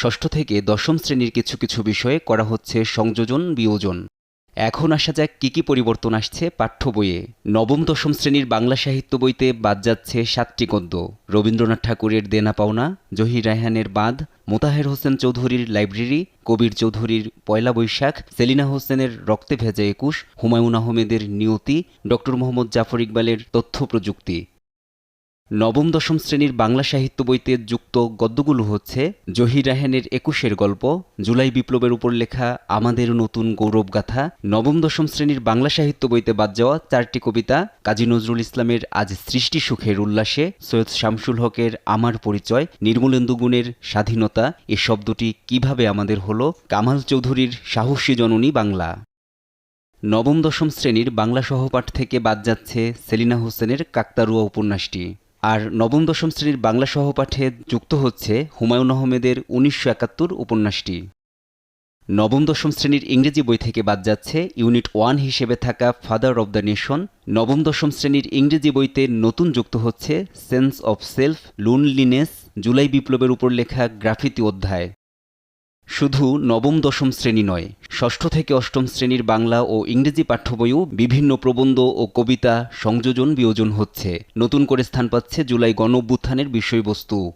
ষষ্ঠ থেকে দশম শ্রেণির কিছু কিছু বিষয়ে করা হচ্ছে সংযোজন, বিয়োজন। এখন আসা যাক কী কী পরিবর্তন আসছে পাঠ্য বইয়ে। নবম, দশম শ্রেণির বাংলা সাহিত্য বইতে বাদ যাচ্ছে সাতটি গদ্য। রবীন্দ্রনাথ ঠাকুরের দেনা পাওনা, জহির রায়হানের বাঁধ, মোতাহের হোসেন চৌধুরীর লাইব্রেরি, কবির চৌধুরীর পয়লা বৈশাখ, সেলিনা হোসেনের রক্তে ভেজা একুশ, হুমায়ুন আহমেদের নিয়তি, ডক্টর মোহাম্মদ জাফর ইকবালের তথ্য প্রযুক্তি। নবম দশম শ্রেণির বাংলা সাহিত্য বইতে যুক্ত গদ্যগুলো হচ্ছে জহির রায়হানের একুশের গল্প, জুলাই বিপ্লবের উপর লেখা আমাদের নতুন গৌরবগাথা নবম দশম শ্রেণির বাংলা সাহিত্য বইতে বাদ যাওয়া চারটি কবিতা, কাজী নজরুল ইসলামের আজ সৃষ্টি সুখের উল্লাসে, সৈয়দ শামসুল হকের আমার পরিচয় নির্মলেন্দু গুণের স্বাধীনতা, এ শব্দটি কীভাবে আমাদের হলো, কামাল চৌধুরীর সাহসী জননী বাংলা। নবম দশম শ্রেণির বাংলা সহপাঠ থেকে বাদ যাচ্ছে সেলিনা হোসেনের কাকতারুয়া উপন্যাসটি। আর নবম, দশম শ্রেণির বাংলা সহপাঠে যুক্ত হচ্ছে হুমায়ুন আহমেদের উনিশশো একাত্তর উপন্যাসটি। নবম, দশম শ্রেণির ইংরেজি বই থেকে বাদ যাচ্ছে ইউনিট ওয়ান হিসেবে থাকা ফাদার অব দ্য নেশন। নবম, দশম শ্রেণির ইংরেজি বইতে নতুন যুক্ত হচ্ছে sense of self, loneliness, July বিপ্লবের উপর লেখা গ্রাফিতি অধ্যায়। শুধু নবম, দশম শ্রেণি নয়, ষষ্ঠ থেকে অষ্টম শ্রেণির বাংলা ও ইংরেজি পাঠ্যবইও বিভিন্ন প্রবন্ধ ও কবিতা সংযোজন বিয়োজন হচ্ছে। নতুন করে স্থান পাচ্ছে জুলাই গণ অভ্যুত্থানের বিষয়বস্তু।